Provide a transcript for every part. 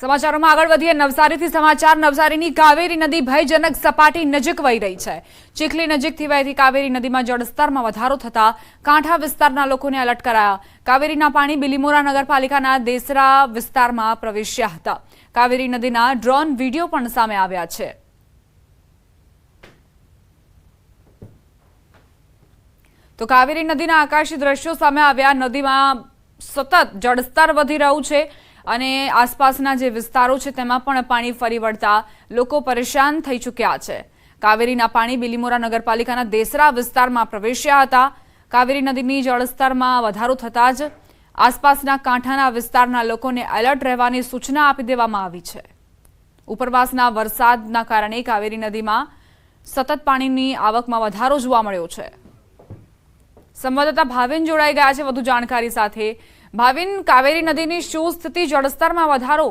સમાચારોમાં આગળ વધીએ. નવસારીથી સમાચાર. નવસારીની કાવેરી નદી ભયજનક સપાટી નજીક વહી રહી છે. ચીખલી નજીકથી વહેતી કાવેરી નદીમાં જળસ્તરમાં વધારો થતા કાંઠા વિસ્તારના લોકોને એલર્ટ કરાયા. કાવેરીના પાણી બિલીમોરા નગરપાલિકાના દેસરા વિસ્તારમાં પ્રવેશ્યા હતા. કાવેરી નદીના ડ્રોન વીડિયો પણ સામે આવ્યા છે. તો કાવેરી નદીના આકાશી દ્રશ્યો સામે આવ્યા. નદીમાં સતત જળસ્તર વધી રહ્યું છે. અને આસપાસના જે વિસ્તારો છે, તેમાં પણ પાણી ફરી વળતા લોકો પરેશાન થઈ ચૂક્યા છે. કાવેરીના પાણી બિલીમોરા નગરપાલિકાના દેસરા વિસ્તારમાં પ્રવેશ્યા હતા. કાવેરી નદીની જળસ્તરમાં વધારો થતાં જ આસપાસના કાંઠાના વિસ્તારના લોકોને એલર્ટ રહેવાની સૂચના આપી દેવામાં આવી છે. ઉપરવાસના વરસાદના કારણે કાવેરી નદીમાં સતત પાણીની આવકમાં વધારો જોવા મળ્યો છે. સંવાદદાતા ભાવિન જોડાઈ ગયા છે, વધુ જાણકારી સાથે ભાવિન કાવેરી નદીની શું સ્થિતિ? જળસ્તરમાં વધારો?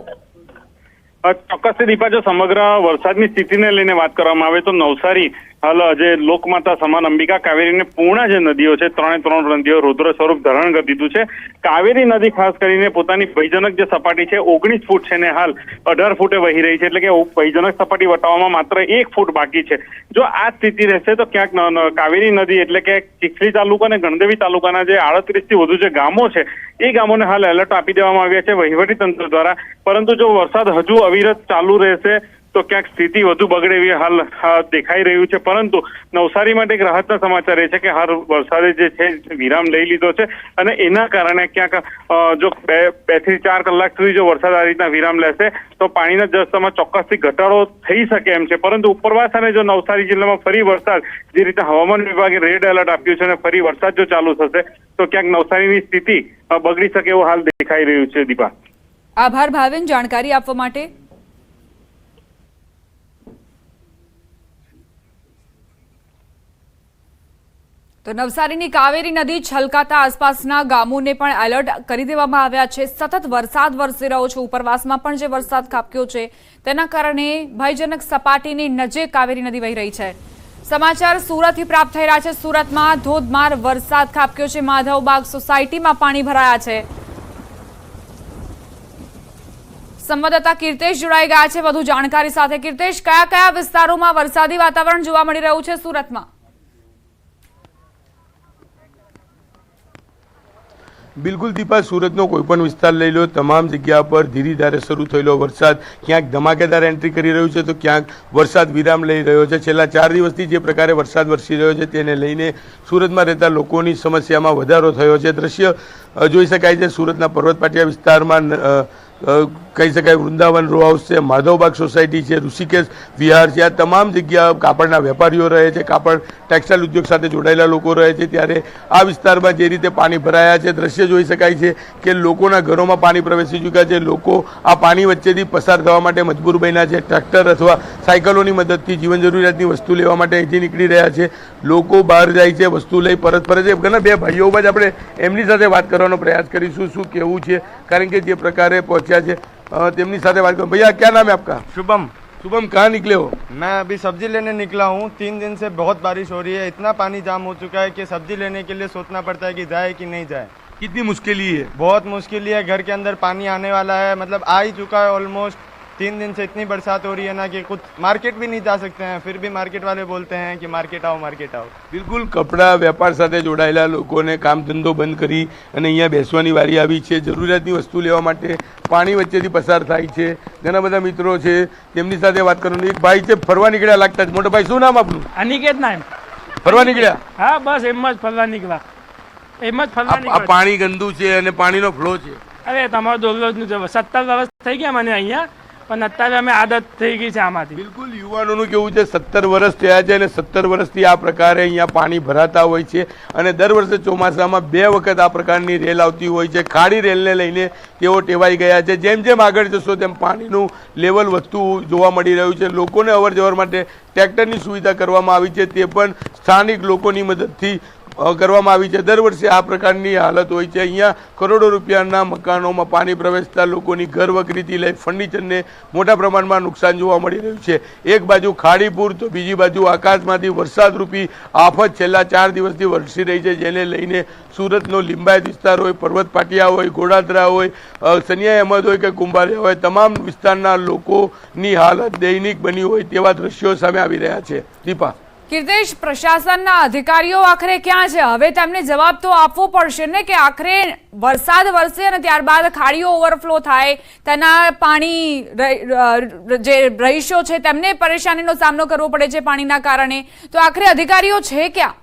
ચોક્કસ દીપા. જો સમગ્ર વરસાદની સ્થિતિને લઈને વાત કરવામાં આવે તો નવસારી હાલ જે લોકમાતા સમાન અંબિકા કાવેરી પૂર્ણ જે નદીઓ છે, ત્રણે ત્રણ નદીઓ રુદ્ર સ્વરૂપ ધારણ કરી દીધું છે. કાવેરી નદી ખાસ કરીને પોતાની ભયજનક જે સપાટી છે, ઓગણીસ ફૂટ છે ને હાલ અઢાર ફૂટે વહી રહી છે, એટલે કે ભયજનક સપાટી વટાવવામાં માત્ર એક ફૂટ બાકી છે. જો આ સ્થિતિ રહેશે તો ક્યાંક કાવેરી નદી એટલે કે ચીખલી તાલુકા અને ગણદેવી તાલુકાના જે આડત્રીસથી વધુ જે ગામો છે, એ ગામોને હાલ એલર્ટ આપી દેવામાં આવ્યા છે વહીવટી તંત્ર દ્વારા. પરંતુ જો વરસાદ હજુ અવિરત ચાલુ રહેશે તો ક્યાંક સ્થિતિ વધુ બગડે એવી હાલ દેખાઈ રહ્યું છે. પરંતુ નવસારી માટે એક રાહતના સમાચાર એ છે કે હાલ વરસાદે જે છે વિરામ લઈ લીધો છે અને એના કારણે ક્યાંક જો બે બેથી ચાર કલાક સુધી જો વરસાદ આ રીતના વિરામ લેશે, તો પાણીના જળસ્તરમાં ચોક્કસથી ઘટાડો થઈ શકે એમ છે. પરંતુ ઉપરવાસ અને જો નવસારી જિલ્લામાં ફરી વરસાદ, જે રીતે હવામાન વિભાગે રેડ એલર્ટ આપ્યું છે અને ફરી વરસાદ જો ચાલુ થશે, તો ક્યાંક નવસારીની સ્થિતિ બગડી શકે એવું હાલ દેખાઈ રહ્યું છે દીપા. આભાર ભાવિન, જાણકારી આપવા માટે. તો નવસારીની કાવેરી નદી છલકાતા આસપાસના ગામોને પણ એલર્ટ કરી દેવામાં આવ્યા છે. સતત વરસાદ વરસી રહ્યો છે. ઉપરવાસમાં પણ જે વરસાદ ખાબક્યો છે, તેના કારણે ભયજનક સપાટીની નજીક કાવેરી નદી વહી રહી છે. સમાચાર સુરતથી પ્રાપ્ત થઈ રહ્યા છે. સુરતમાં ધોધમાર વરસાદ ખાબક્યો છે. માધવબાગ સોસાયટીમાં પાણી ભરાયા છે. સંવાદદાતા કીર્તેશ જોડાઈ ગયા છે. વધુ જાણકારી સાથે કીર્તેશ કયા કયા વિસ્તારોમાં વરસાદી વાતાવરણ જોવા મળી રહ્યું છે સુરતમાં? બિલકુલ દીપા, સુરતનો કોઈ પણ વિસ્તાર લઈ લો. તમામ જગ્યા પર ધીરી ધારે શરૂ થયેલો વરસાદ. ક્યાંક ધમાકેદાર એન્ટ્રી કરી રહ્યું છે, તો ક્યાંક વરસાદ વિરામ લઈ રહ્યો છે. છેલ્લા ચાર દિવસથી જે પ્રકારે વરસાદ વરસી રહ્યો છે, તેને લઈને સુરતમાં રહેતા લોકોની સમસ્યામાં વધારો થયો છે. દ્રશ્ય જોઈ શકાય છે, સુરતના પર્વત પાટિયા વિસ્તારમાં કહી શકાય વૃંદાવન રો હાઉસ છે, માધવબાગ સોસાયટી છે, ઋષિકેશ, વિહાર છે, આ તમામ જગ્યા કાપડના વેપારીઓ રહે છે, કાપડ ટેક્સટાઇલ ઉદ્યોગ સાથે જોડાયેલા લોકો રહે છે, ત્યારે આ વિસ્તારમાં જે રીતે પાણી ભરાયા છે, દ્રશ્ય જોઈ શકાય છે કે લોકોના ઘરોમાં પાણી પ્રવેશી ચૂક્યા છે, લોકો આ પાણી વચ્ચેથી પસાર થવા માટે મજબૂર બન્યા છે, ટ્રેક્ટર અથવા સાયકલોની મદદથી જીવન જરૂરિયાતની વસ્તુ લેવા માટે અહીંથી નીકળી રહ્યા છે, લોકો બહાર જાય છે, વસ્તુ લઈ પરત ફરે છે, ઘણા બે ભાઈઓ બાદ આપણે એમની સાથે વાત કરવાનો પ્રયાસ કરીશું, શું કેવું છે કારણ કે જે પ્રકારે પહોંચ્યા છે અ, તેમની સાથે વાત કરું ભૈયા ક્યાં નામ है आपका शुभम शुभम कहाँ निकले हो मैं अभी सब्जी लेने निकला हूँ तीन दिन से बहुत बारिश हो रही है इतना पानी जाम हो चुका है कि सब्जी लेने के लिए सोचना पड़ता है कि जाए कि नहीं जाए कितनी मुश्किल है बहुत मुश्किल है घर के अंदर पानी आने वाला है मतलब आ ही चुका है ऑलमोस्ट तीन दिन से इतनी बरसात हो रही है ना कि कुछ मार्केट भी नहीं जा सकते हैं फिर भी मार्केट वाले बोलते हैं कि मार्केट आओ मार्केट आओ બિલકુલ કપડા વેપાર સાથે જોડાયેલા લોકોને કામ ધંધો બંધ કરી અને અહીંયા બેસવાની વારી આવી છે જરૂરિયાતની વસ્તુ લેવા માટે પાણી વચ્ચેથી પસાર થાય છે ઘણા બધા મિત્રો છે તેમની સાથે વાત કરવાનું એક ભાઈ છે ફરવા નીકળ્યા લાગતા જ મોટા ભાઈ શું નામ આપનું અનિકેત ના એમ ફરવા નીકળ્યા હા બસ એમ જ ફરવા નીકળ્યા એમ જ ફરવા આ- આ નીકળ્યા પાણી ગંદુ છે અને પાણીનો ફ્લો છે અરે તમારો દોરરોજનું જવું સત્તર વર્ષ થઈ ગયા મને અહીંયા પણ અત્યારે અમે આદત થઈ ગઈ છે આમાંથી. બિલકુલ, યુવાનોનું કેવું છે? સત્તર વર્ષ થયા છે અને સત્તર વર્ષથી આ પ્રકારે અહીંયા પાણી ભરાતા હોય છે અને દર વર્ષે ચોમાસામાં બે વખત આ પ્રકારની રેલ આવતી હોય છે. ખાડી રેલને લઈને તેઓ ટેવાઈ ગયા છે. જેમ જેમ આગળ જશો તેમ પાણીનું લેવલ વધતું જોવા મળી રહ્યું છે. લોકોને અવર માટે ટ્રેક્ટરની સુવિધા કરવામાં આવી છે. તે પણ સ્થાનિક લોકોની મદદથી કરવામાં આવી છે. દર વર્ષે આ પ્રકારની હાલત હોય છે. અહીંયા કરોડો રૂપિયાના મકાનોમાં પાણી પ્રવેશતા લોકોની ઘર વકરીથી લઈ ફર્નિચરને મોટા પ્રમાણમાં નુકસાન જોવા મળી રહ્યું છે. એક બાજુ ખાડીપુર, તો બીજી બાજુ આકાશમાંથી વરસાદરૂપી આફત છેલ્લા ચાર દિવસથી વરસી રહી છે, જેને લઈને સુરતનો લિંબાયત વિસ્તાર હોય, પર્વત પાટિયા હોય, ઘોડાદરા હોય સનિયા અહેમદ હોય કે કુંભારિયા હોય, તમામ વિસ્તારના લોકોની હાલત દૈનિક બની હોય તેવા દ્રશ્યો સામે આવી રહ્યા છે. દીપા. કીર્તેશ, પ્રશાસનના અધિકારીઓ આખરે ક્યાં છે? હવે તેમને જવાબ તો આપવો પડશે ને કે આખરે વરસાદ વરસે અને ત્યારબાદ ખાડીઓ ઓવરફ્લો થાય, તેના પાણી જે રહીશો છે તેમને પરેશાનીનો સામનો કરવો પડે છે પાણીના કારણે. તો આખરે અધિકારીઓ છે ક્યાં?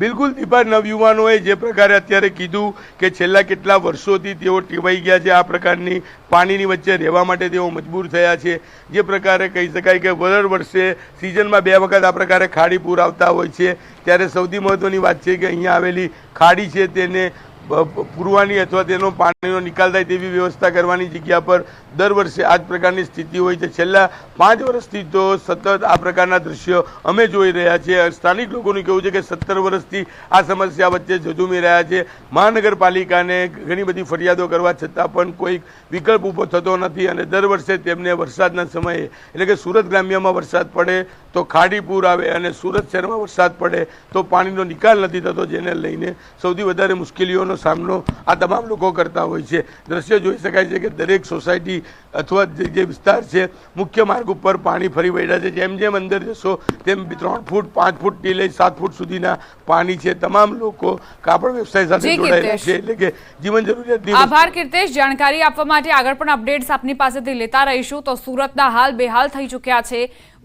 બિલકુલ દીપા નવયુવાનોએ જે પ્રકારે અત્યારે કીધું કે છેલ્લા કેટલા વર્ષોથી તેઓ ટેવાઈ ગયા છે, આ પ્રકારની પાણીની વચ્ચે રહેવા માટે તેઓ મજબૂર થયા છે. જે પ્રકારે કહી શકાય કે દર વર્ષે સિઝનમાં બે વખત આ પ્રકારે ખાડી પૂર આવતા હોય છે. ત્યારે સૌથી મહત્ત્વની વાત છે કે અહીંયા આવેલી ખાડી છે તેને પૂરવાની અથવા તેનો પાણીનો નિકાલ થાય તેવી વ્યવસ્થા કરવાની જગ્યા પર દર વર્ષે આ જ પ્રકારની સ્થિતિ હોય છે. છેલ્લા પાંચ વર્ષથી તો સતત આ પ્રકારના દ્રશ્યો અમે જોઈ રહ્યા છીએ. સ્થાનિક લોકોનું કહેવું છે કે સત્તર વર્ષથી આ સમસ્યા વચ્ચે ઝઝુમી રહ્યા છે. મહાનગરપાલિકાને ઘણી બધી ફરિયાદો કરવા છતાં પણ કોઈ વિકલ્પ ઊભો થતો નથી અને દર વર્ષે તેમને વરસાદના સમયે, એટલે કે સુરત ગ્રામ્યમાં વરસાદ પડે તો ખાડી પૂર આવે અને સુરત શહેરમાં વરસાદ પડે તો પાણીનો નિકાલ નથી થતો, જેને લઈને સૌથી વધારે મુશ્કેલીઓનો સામનો આ તમામ લોકો કરતા હોય છે. દ્રશ્ય જોઈ શકાય છે કે દરેક સોસાયટી અથવા જે વિસ્તાર છે મુખ્ય માર્ગ ઉપર પાણી ફરી વળ્યા છે. જેમ જેમ અંદર જશો તેમ ત્રણ ફૂટ પાંચ ફૂટથી લઈ સાત ફૂટ સુધીના પાણી છે. તમામ લોકો કાપડ વ્યવસાય સાથે જોડાયેલા છે. એટલે કે જીવન જરૂરિયાતની આભાર કીર્તેશ. જાણકારી આપવા માટે આગળ પણ અપડેટ્સ આપની પાસેથી લેતા રહીશું. તો સુરતના હાલ બેહાલ થઈ ચૂક્યા છે.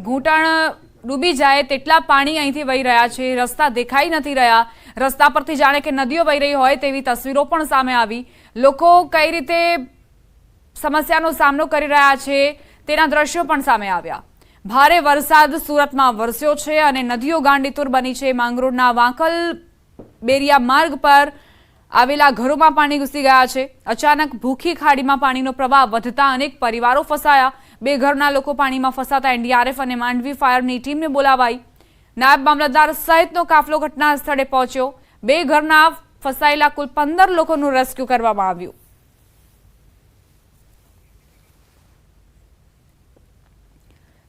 ઘૂંટણ ડૂબી જાય તેટલા પાણી અહીંથી વહી રહ્યા છે. રસ્તા દેખાઈ નથી રહ્યા. રસ્તા પરથી જાણે કે નદીઓ વહી રહી હોય તેવી તસવીરો પણ સામે આવી. લોકો કઈ રીતે સમસ્યાનો સામનો કરી રહ્યા છે તેના દ્રશ્યો પણ સામે આવ્યા. ભારે વરસાદ સુરતમાં વરસ્યો છે અને નદીઓ ગાંડીતુર બની છે. માંગરોળના વાંકલ બેરિયા માર્ગ પર આવેલા ઘરોમાં પાણી ઘૂસી ગયા છે. અચાનક ભૂખી ખાડીમાં પાણીનો પ્રવાહ વધતા અનેક પરિવારો ફસાયા. બે ઘરના લોકો પાણીમાં ફસાતા એનડીઆરએફ અને માંડવી ફાયરની ટીમને બોલાવાઈ. નાયબ મામલતદાર સહિતનો કાફલો ઘટના સ્થળે પહોંચ્યો. બે ઘરના ફસાયેલા કુલ પંદર લોકોનું રેસ્ક્યુ કરવામાં આવ્યું.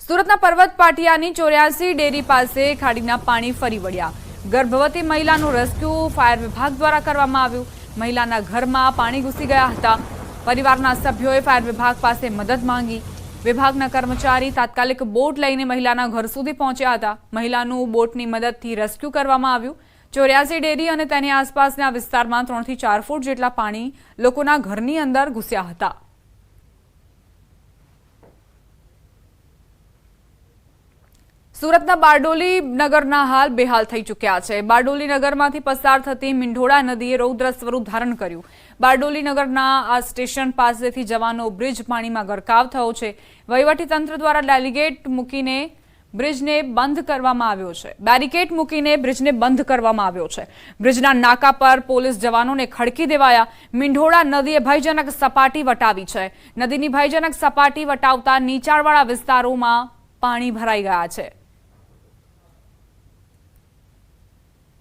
સુરતના પર્વત પાટિયાની ચોર્યાસી ડેરી પાસે ખાડીના પાણી ફરી વળ્યા. ગર્ભવતી મહિલાનું રેસ્ક્યુ ફાયર વિભાગ દ્વારા કરવામાં આવ્યું. મહિલાના ઘરમાં પાણી ઘૂસી ગયા હતા. પરિવારના સભ્યોએ ફાયર વિભાગ પાસે મદદ માંગી. વિભાગના કર્મચારી તાત્કાલિક બોટ લઈને મહિલાના ઘર સુધી પહોંચ્યા હતા. મહિલાનું બોટની મદદથી રેસ્ક્યુ કરવામાં આવ્યું. ચોર્યાસી ડેરી અને તેની આસપાસના વિસ્તારમાં ત્રણથી ચાર ફૂટ જેટલા પાણી લોકોના ઘરની અંદર ઘૂસ્યા હતા. સુરતના બારડોલી નગરના હાલ બેહાલ થઈ ચૂક્યા છે. બારડોલી નગરમાંથી પસાર થતી મીંઢોળા નદીએ રૌદ્ર સ્વરૂપ ધારણ કર્યું. બારડોલી નગરના આ સ્ટેશન પાસેથી જવાનો બ્રિજ પાણીમાં ગરકાવ થયો છે. વહીવટીતંત્ર દ્વારા ડેલિગેટ મૂકીને બ્રિજને બંધ કરવામાં આવ્યો છે. બેરિકેડ મૂકીને બ્રિજને બંધ કરવામાં આવ્યો છે. બ્રિજના નાકા પર પોલીસ જવાનોને ખડકી દેવાયા. મીંઢોળા નદીએ ભયજનક સપાટી વટાવી છે. નદીની ભયજનક સપાટી વટાવતા નીચાણવાળા વિસ્તારોમાં પાણી ભરાઈ ગયા છે.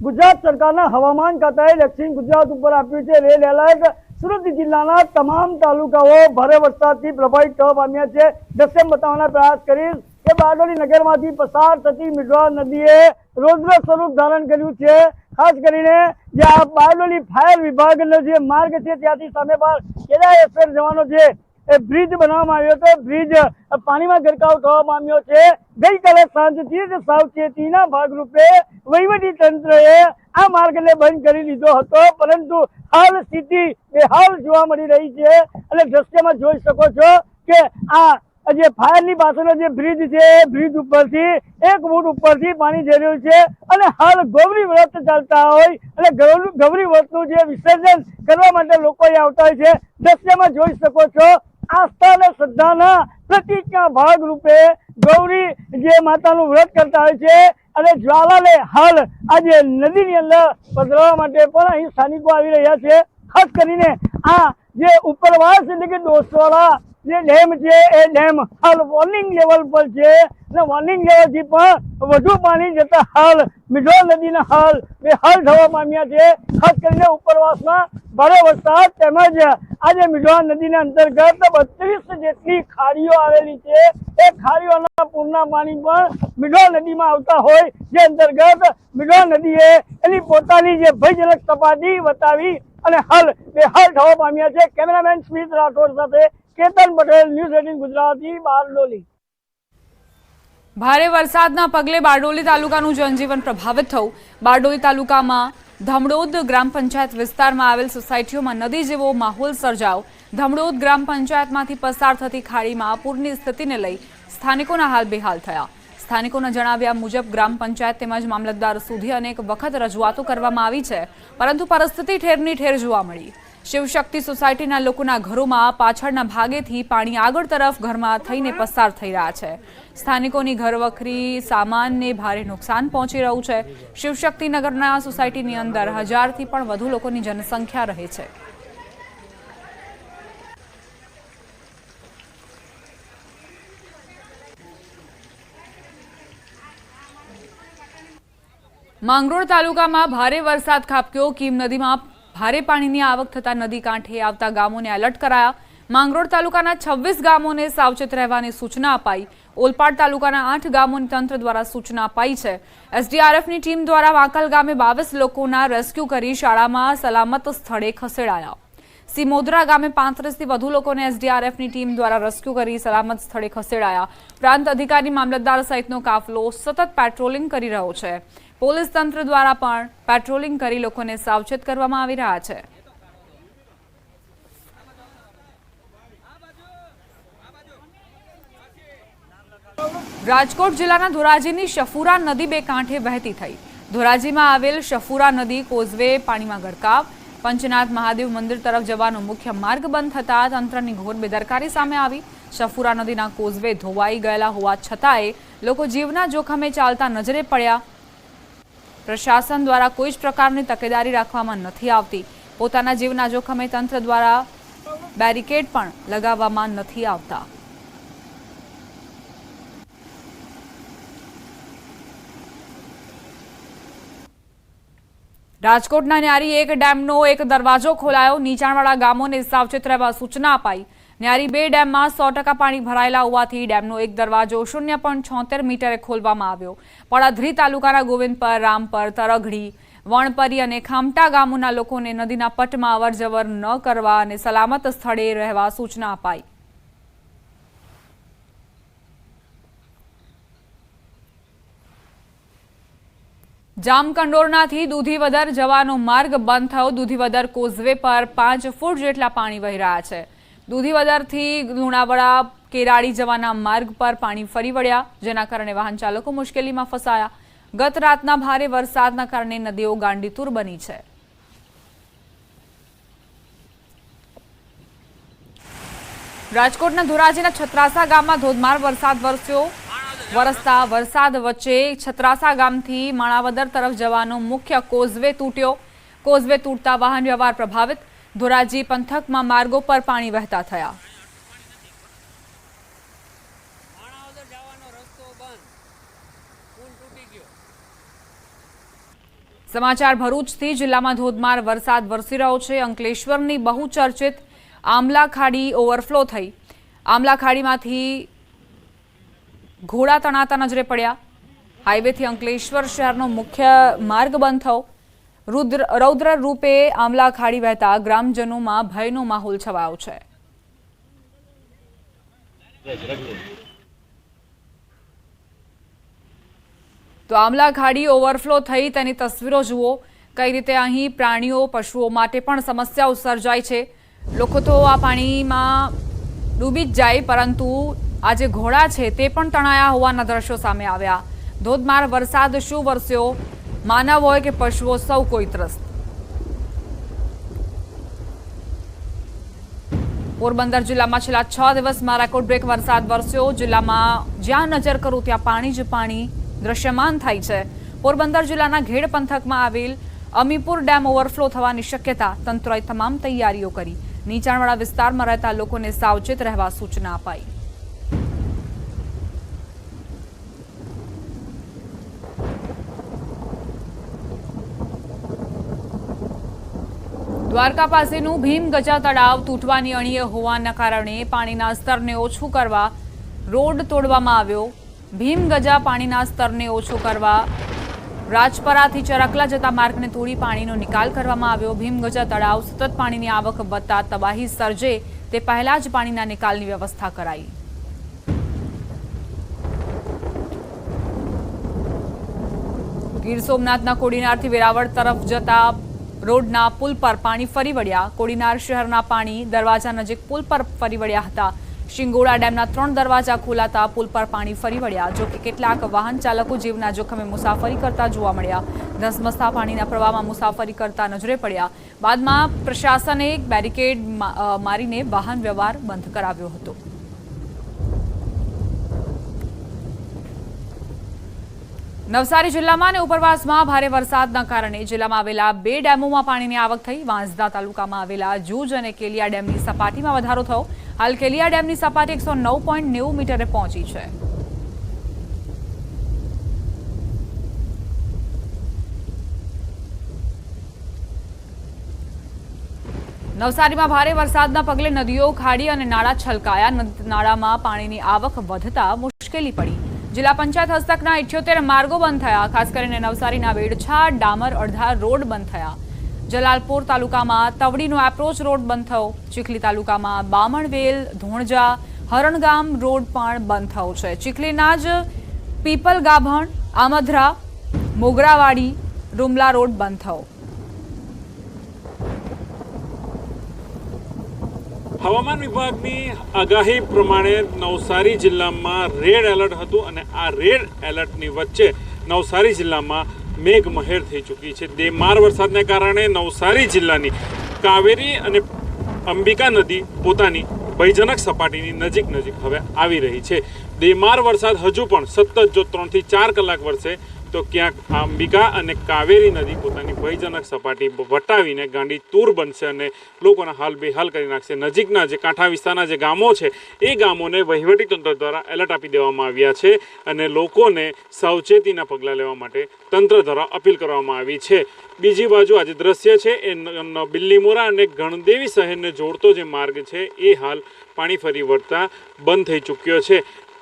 ગુજરાત સરકારના હવામાન ખાતાએ દક્ષિણ ગુજરાત ઉપર આપ્યું છે રેડ એલર્ટ. સુરત જિલ્લાના તમામ તાલુકાઓ ભારે વરસાદથી પ્રભાવિત થવા પામ્યા છે. દક્ષિણ બતાવવાના પ્રયાસ કરીશ કે બારડોલી નગરમાંથી પસાર થતી મીઠવા નદીએ રૌદ્ર સ્વરૂપ ધારણ કર્યું છે. ખાસ કરીને જે આ બારડોલી ફાયર વિભાગનો જે માર્ગ છે, ત્યાંથી સામે બાર કેદાએસએફ જવાનો છે. એ બ્રિજ બનાવવામાં આવ્યો હતો. બ્રિજ પાણીમાં ગરકાવ થવા પામ્યો છે. ગઈકાલે સાંજથી જ સાવચેતીના ભાગરૂપે વહીવટી આ માર્ગને બંધ કરી દીધો હતો. પરંતુ હાલ સ્થિતિ બેહાલ જોવા મળી રહી છે. અને દ્રશ્યમાં જોઈ શકો છો કે આ જે ફાયરની પાછળનો જે બ્રિજ છે, એ બ્રિજ ઉપરથી, એક ફૂટ ઉપરથી પાણી જઈ રહ્યું છે. અને હાલ ગૌરી વ્રત ચાલતા હોય અને ગૌરી વ્રતનું જે વિસર્જન કરવા માટે લોકો અહીં આવતા હોય છે. દ્રશ્યમાં જોઈ શકો છો આસ્થા અને શ્રદ્ધાના પ્રતિકના ભાગ રૂપે ગૌરી જે માતાનું વ્રત કરતા હોય છે અને જ્વાલાને હાલ આજે નદીની અંદર પધરાવવા માટે પણ અહીં સ્થાનિકો આવી રહ્યા છે. ખાસ કરીને આ જે ઉપરવાસ એટલે કે ડોસવાળા જે ડેમ છે, એ ડેમ હાલ વોર્નિંગ લેવલ પર છે. અને વોર્નિંગ લેવલથી પણ વધુ પાણી જતા હાલ મિઢોળ નદીના હાલ બેહાલ થવા પામ્યા છે. ખાસ કરીને ઉપરવાસમાં ભારે વરસાદ તેમજ આજે મિઢોળ નદીના અંતર્ગત બત્રીસ જેટલી ખાડીઓ આવેલી છે. એ ખાડીઓના પૂરના પાણી પણ મિઢોળ નદીમાં આવતા હોય, જે અંતર્ગત મિઢોલ નદીએ એની પોતાની જે ભયજનક સપાટી બતાવી અને હાલ બેહાલ થવા પામ્યા છે. કેમેરામેન સ્મિત રાઠોડ સાથે કેતન પટેલ, ન્યૂઝ એટીન ગુજરાતી, બારડોલી. ભારે વરસાદના પગલે બારડોલી તાલુકાનું જનજીવન પ્રભાવિત થયું. બારડોલી તાલુકામાં ધમડોદ ગ્રામ પંચાયત વિસ્તારમાં આવેલ સોસાયટીઓમાં નદી જેવો માહોલ સર્જાયો. ધમડોદ ગ્રામ પંચાયતમાંથી પસાર થતી ખાડીમાં પૂરની સ્થિતિને લઈ સ્થાનિકોના હાલ બેહાલ થયા. સ્થાનિકોના જણાવ્યા મુજબ ગ્રામ પંચાયત તેમજ મામલતદાર સુધી અનેક વખત રજૂઆતો કરવામાં આવી છે, પરંતુ પરિસ્થિતિ ઠેરની ઠેર જોવા મળી. શિવશક્તિ સોસાયટીના લોકોના ઘરોમાં પાછળના ભાગેથી પાણી આગળ તરફ ઘરમાં થઈને પસાર થઈ રહ્યા છે. સ્થાનિકોની ઘરવખરી સામાનને ભારે નુકસાન પહોંચી રહ્યું છે. શિવશક્તિ નગરના સોસાયટીની અંદર હજારથી પણ વધુ લોકોની જનસંખ્યા રહે છે. માંગરોળ તાલુકામાં ભારે વરસાદ ખાબક્યો. કીમ નદીમાં ભારે પાણીની આવક થતા નદી કાંઠે આવતા ગામોને એલર્ટ કરાયા. માંગરોળ તાલુકાના છવ્વીસ ગામોને સાવચેત રહેવાની સૂચના અપાઈ. ઓલપાડ તાલુકાના આઠ ગામોને તંત્ર દ્વારા સૂચના અપાઈ છે. એસડીઆરએફની ટીમ દ્વારા વાંકલ ગામે બાવીસ લોકોના રેસ્ક્યુ કરી શાળામાં સલામત સ્થળે ખસેડાયા. સિમોદરા ગામે પાંત્રીસથી વધુ લોકોને એસડીઆરએફની ટીમ દ્વારા રેસ્ક્યુ કરી સલામત સ્થળે ખસેડાયા. પ્રાંત અધિકારી મામલતદાર સહિતનો કાફલો સતત પેટ્રોલિંગ કરી રહ્યો છે. પોલીસ તંત્ર દ્વારા પણ પેટ્રોલિંગ કરી લોકોને સાવચેત કરવામાં આવી રહ્યા છે. રાજકોટ જિલ્લાના ધોરાજીની શફુરા નદી બે કાંઠે વહેતી થઈ. ધોરાજીમાં આવેલ શફુરા નદી કોઝવે, પાણીમાં ગરકાવ. પંચનાથ મહાદેવ મંદિર તરફ જવાનો મુખ્ય માર્ગ બંધ થતા તંત્રની ઘોર બેદરકારી સામે આવી. શફુરા નદીના કોઝવે ધોવાઈ ગયેલા હોવા છતાંય લોકો જીવના જોખમે ચાલતા નજરે પડ્યા. પ્રશાસન દ્વારા કોઈ જ પ્રકારની તકેદારી રાખવામાં નથી આવતી. પોતાના જીવના જોખમે તંત્ર દ્વારા બેરિકેડ પણ લગાવવામાં નથી આવતા. રાજકોટના ન્યારી એક ડેમનો એક દરવાજો ખોલાયો. નીચાણવાળા ગામોને સાવચેત રહેવા સૂચના અપાઈ. ન્યારી બે ડેમમાં સો ટકા પાણી ભરાયેલા હોવાથી ડેમનો એક દરવાજો શૂન્ય પોઈન્ટ છોતેર મીટરે ખોલવામાં આવ્યો. પડાધરી તાલુકાના ગોવિંદપર, રામપર, તરઘડી, વણપરી અને ખામટા ગામોના લોકોને નદીના પટમાં અવરજવર ન કરવા અને સલામત સ્થળે રહેવા સૂચના અપાઈ. જામકંડોરનાથી દૂધીવદર જવાનો માર્ગ બંધ થયો. દૂધીવદર કોઝવે પર પાંચ ફૂટ જેટલા પાણી વહી રહ્યા છે. દૂધીવદરથી લુણાવાડા કેરાળી જવાના માર્ગ પર પાણી ફરી વળ્યા, જેના કારણે વાહન ચાલકો મુશ્કેલીમાં ફસાયા. ગત રાતના ભારે વરસાદના કારણે નદીઓ ગાંડીતુર બની છે. રાજકોટના ધોરાજીના છત્રાસા ગામમાં ધોધમાર વરસાદ વરસ્યો. વરસતા વરસાદ વચ્ચે છત્રાસા ગામથી માણાવદર તરફ જવાનો મુખ્ય કોઝવે તૂટ્યો. કોઝવે તૂટતા વાહન વ્યવહાર પ્રભાવિત. ધોરાજી પંથકમાં માર્ગો પર પાણી વહેતા થયા. સમાચાર ભરૂચથી જિલ્લામાં ધોધમાર વરસાદ વરસી રહ્યો છે. અંકલેશ્વરની બહુચર્ચિત આમલા ખાડી ઓવરફ્લો થઈ. આમલા ખાડીમાંથી ઘોડા તણાતા નજરે પડ્યા. હાઈવેથી અંકલેશ્વર શહેરનો મુખ્ય માર્ગ બંધ થયો. રુદ્ર, રૌદ્ર રૂપે આમલા ખાડી વહેતા ગ્રામજનોમાં ભયનો માહોલ છવાયો છે. તો આમલા ખાડી ઓવરફ્લો થઈ તેની તસવીરો જુઓ. કઈ રીતે અહીં પ્રાણીઓ, પશુઓ માટે પણ સમસ્યાઓ સર્જાય છે. લોકો તો આ પાણીમાં ડૂબી જ જાય, પરંતુ આ જે ઘોડા છે તે પણ તણાયા હોવાના દ્રશ્યો સામે આવ્યા. ધોધમાર વરસાદ શું વરસ્યો? માનવ હોય કે પશુઓ, સૌ કોઈ ત્રસ્ત. પોરબંદર જિલ્લામાં છેલ્લા છ દિવસમાં રેકોર્ડ બ્રેક વરસાદ વરસ્યો. જિલ્લામાં જ્યાં નજર કરું ત્યાં પાણી જ પાણી દ્રશ્યમાન થાય છે. પોરબંદર જિલ્લાના ઘેડ પંથકમાં આવેલ અમીપુર ડેમ ઓવરફ્લો થવાની શક્યતા તંત્રએ તમામ તૈયારીઓ કરી. નીચાણવાળા વિસ્તારમાં રહેતા લોકોને સાવચેત રહેવા સૂચના અપાઈ. દ્વારકા પાસેનું ભીમ ગજા તળાવ તૂટવાની અણીએ હોવાના કારણે પાણીના સ્તરને ઓછું કરવા રોડ તોડવામાં આવ્યો. ભીમ ગજા પાણીના સ્તરને ઓછું કરવા રાજપરાથી ચરકલા જતા માર્ગને તોડી પાણીનો નિકાલ કરવામાં આવ્યો. ભીમગજા તળાવ સતત પાણીની આવક વધતા તબાહી સર્જે તે પહેલા જ પાણીના નિકાલની વ્યવસ્થા કરાઈ. ગીર સોમનાથના કોડીનારથી વેરાવળ તરફ જતા રોડના પુલ પર પાણી ફરી વળ્યા. કોડીનાર શહેરના પાણી દરવાજા નજીક પુલ પર ફરી વળ્યા હતા. શિંગોડા ડેમના ત્રણ દરવાજા ખોલાતા પુલ પર પાણી ફરી વળ્યા, જો કે કેટલાક વાહન ચાલકો જીવના જોખમે મુસાફરી કરતા જોવા મળ્યા. ધસમસતા પાણીના પ્રવાહમાં મુસાફરી કરતા નજરે પડ્યા. બાદમાં પ્રશાસને બેરિકેડ મારીને વાહન વ્યવહાર બંધ કરાવ્યો હતો. નવસારી જિલ્લામાં અને ઉપરવાસમાં ભારે વરસાદના કારણે જિલ્લામાં આવેલા બે ડેમોમાં પાણીની આવક થઈ. વાંસદા તાલુકામાં આવેલા જૂજ અને કેલિયા ડેમની સપાટીમાં વધારો થયો. હાલ કેલિયા ડેમની સપાટી એકસો મીટરે પહોંચી છે. નવસારીમાં ભારે વરસાદના પગલે નદીઓ ખાડી અને નાળા છલકાયા. નાળામાં પાણીની આવક વધતા મુશ્કેલી પડી. જિલ્લા પંચાયત હસ્તકના ઇઠ્યોતેર માર્ગો બંધ થયા. ખાસ કરીને નવસારીના વેડછા ડામર અડધા રોડ બંધ થયા. જલાલપોર તાલુકામાં તવડીનો એપ્રોચ રોડ બંધ થયો. ચીખલી તાલુકામાં બામણવેલ, ધોણજા, હરણગામ રોડ પણ બંધ થયો છે. ચીખલીના જ પીપલ ગાભણ આમધરા, મોગરાવાડી, રૂમલા રોડ બંધ થયો. હવામાન વિભાગની આગાહી પ્રમાણે નવસારી જિલ્લામાં રેડ એલર્ટ હતું અને આ રેડ એલર્ટની વચ્ચે નવસારી જિલ્લામાં મેઘમહેર થઈ ચૂકી છે. દેમાર વરસાદને કારણે નવસારી જિલ્લાની કાવેરી અને અંબિકા નદી પોતાની ભયજનક સપાટીની નજીક નજીક હવે આવી રહી છે. દેમાર વરસાદ હજુ પણ સતત જો ત્રણથી ચાર કલાક વરસે તો ક્યાંક અંબિકા અને કાવેરી નદી પોતાની ભયજનક સપાટી વટાવીને ગાંડી તૂર બનશે અને લોકોના હાલ બેહાલ કરી નાખશે. નજીકના જે કાંઠા વિસ્તારના જે ગામો છે, એ ગામોને વહીવટીતંત્ર દ્વારા એલર્ટ આપી દેવામાં આવ્યા છે અને લોકોને સાવચેતીના પગલાં લેવા માટે તંત્ર દ્વારા અપીલ કરવામાં આવી છે. બીજી બાજુ આજે દ્રશ્ય છે, એ બિલ્લીમોરા અને ગણદેવી શહેરને જોડતો જે માર્ગ છે, એ હાલ પાણી ફરી વળતા બંધ થઈ ચૂક્યો છે.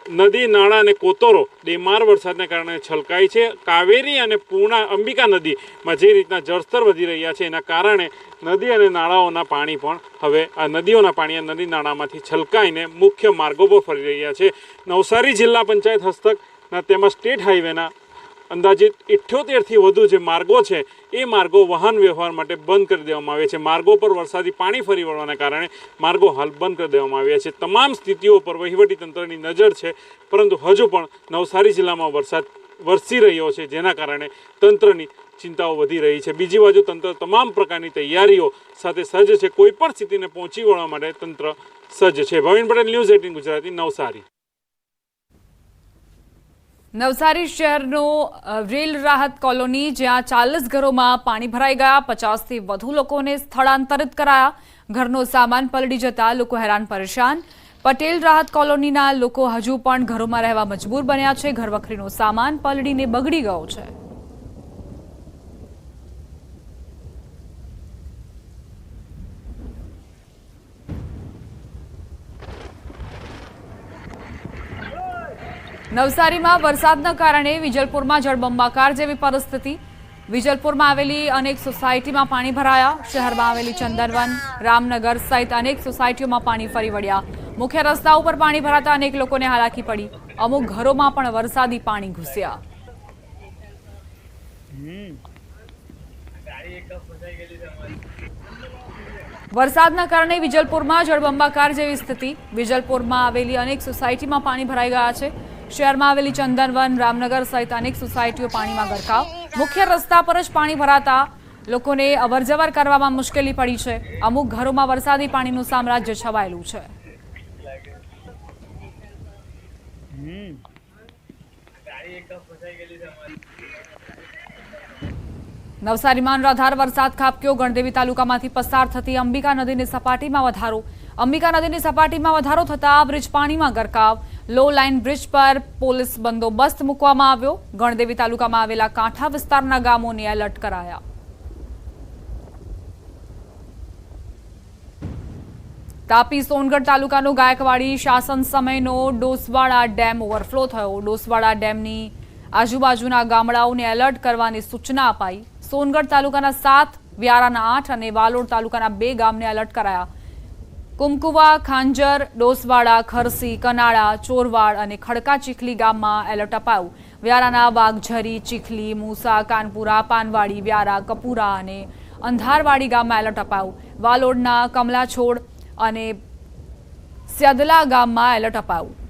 નદી, નાળા અને કોતરો બેમાર વરસાદને કારણે છલકાય છે. કાવેરી અને પૂર્ણા અંબિકા નદીમાં જે રીતના જળસ્તર વધી રહ્યા છે એના કારણે નદી અને નાળાઓના પાણી પણ હવે આ નદીઓના પાણી નદી, નાળામાંથી છલકાઈને મુખ્ય માર્ગો પર ફરી રહ્યા છે. નવસારી જિલ્લા પંચાયત હસ્તકના તેમજ સ્ટેટ હાઈવેના અંદાજિત ઇઠ્યોતેરથી વધુ જે માર્ગો છે, એ માર્ગો વાહન વ્યવહાર માટે બંધ કરી દેવામાં આવ્યા છે. માર્ગો પર વરસાદી પાણી ફરી વળવાના કારણે માર્ગો હાલ બંધ કરી દેવામાં આવ્યા છે. તમામ સ્થિતિઓ પર વહીવટી તંત્રની નજર છે, પરંતુ હજુ પણ નવસારી જિલ્લામાં વરસાદ વરસી રહ્યો છે, જેના કારણે તંત્રની ચિંતાઓ વધી રહી છે. બીજી બાજુ તંત્ર તમામ પ્રકારની તૈયારીઓ સાથે સજ્જ છે. કોઈપણ સ્થિતિને પહોંચી વળવા માટે તંત્ર સજ્જ છે. Bhavin Patel, news eighteen Gujarati, Navsari. Navsari શહેરનો રેલ રાહત કોલોની જ્યાં ચાલીસ ઘરોમાં પાણી ભરાઈ ગયા, પચાસથી વધુ લોકોને સ્થળાંતરિત કરાયા. ઘરનો સામાન પલડી જતા લોકો હેરાન પરેશાન. પટેલ રાહત કોલોનીના લોકો હજુ પણ ઘરોમાં રહેવા મજબૂર બન્યા છે. ઘરવખરીનો સામાન પલડીને બગડી ગયો છે. નવસારીમાં વરસાદના કારણે વિજલપુરમાં જળબંબાકાર જેવી પરિસ્થિતિ. વિજલપુરમાં આવેલી અનેક સોસાયટીમાં પાણી ભરાયા. શહેરમાં આવેલી ચંદનવન, રામનગર સહિત અનેક સોસાયટીઓમાં પાણી ફરી વળ્યા. મુખ્ય રસ્તા ઉપર પાણી ભરાતા અનેક લોકોને હાલાકી પડી. અમુક ઘરોમાં પણ વરસાદી પાણી ઘૂસ્યા. વરસાદના કારણે વિજલપુરમાં જળબંબાકાર જેવી સ્થિતિ. વિજલપુરમાં આવેલી અનેક સોસાયટીમાં પાણી ભરાઈ ગયા છે. શહેરમાં આવેલી ચંદનવન, રામનગર સહિત અનેક સોસાયટીઓ પાણીમાં ગરકાવ. મુખ્ય રસ્તા પર જ પાણી ભરાતા લોકોને અવરજવર કરવામાં મુશ્કેલી પડી છે. અમુક ઘરોમાં વરસાદી પાણીનું સામ્રાજ્ય છવાયેલું છે. નવસારીમાં અનરાધાર વરસાદ ખાબક્યો. ગણદેવી તાલુકામાંથી પસાર થતી અંબિકા નદીની સપાટીમાં વધારો. અંબિકા નદીની સપાટીમાં વધારો થતાં બ્રિજ પાણીમાં ગરકાવ. લો લાઇન બ્રિજ પર પોલીસ બંદોબસ્ત મૂકવામાં આવ્યો. ગણદેવી તાલુકામાં આવેલા કાંઠા વિસ્તારના ગામોને એલર્ટ કરાયા. તાપી સોનગઢ તાલુકાનો ગાયકવાડી શાસન સમયનો ડોસવાડા ડેમ ઓવરફ્લો થયો. ડોસવાડા ડેમની આજુબાજુના ગામડાઓને એલર્ટ કરવાની સૂચના અપાઈ. સોનગઢ તાલુકાના સાત, વ્યારાના આઠ અને વાલોડ તાલુકાના બે ગામને એલર્ટ કરાયા. કુમકુવા, ખાંજર, ડોસવાડા, ખરસી, કનાળા, ચોરવાડ અને ખડકા ચીખલી ગામમાં એલર્ટ અપાયું. વ્યારાના વાઘઝરી, ચીખલી, મૂસા, કાનપુરા, પાનવાડી, વ્યારા, કપુરા અને અંધારવાડી ગામમાં એલર્ટ અપાયું. વાલોડના કમલાછોડ અને સ્યદલા ગામમાં એલર્ટ અપાયું.